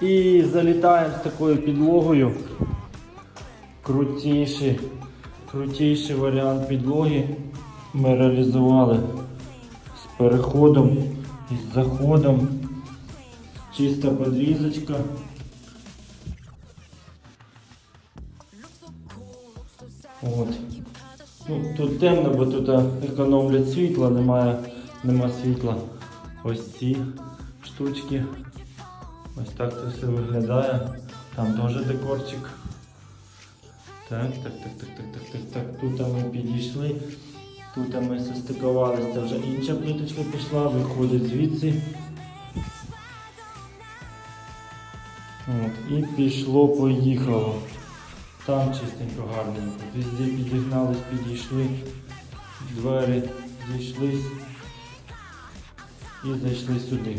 І залітаємо з такою підлогою. Крутіший, крутіший варіант підлоги ми реалізували з переходом і з заходом. Чиста подрізочка. От. Ну, тут темно, бо тут економлять світло, немає, нема світла. Ось ці штучки. Ось так це все виглядає. Там теж декорчик. Так, так, так, так, так, так, так, так. Тут ми підійшли. Тут ми состикувалися, вже інша плиточка пішла, виходить звідси. От, і пішло, поїхало. Там чистенько, гарненько. Везде підігнались, підійшли, двері зійшлись і зайшли сюди.